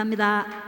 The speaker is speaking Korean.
감사합니다.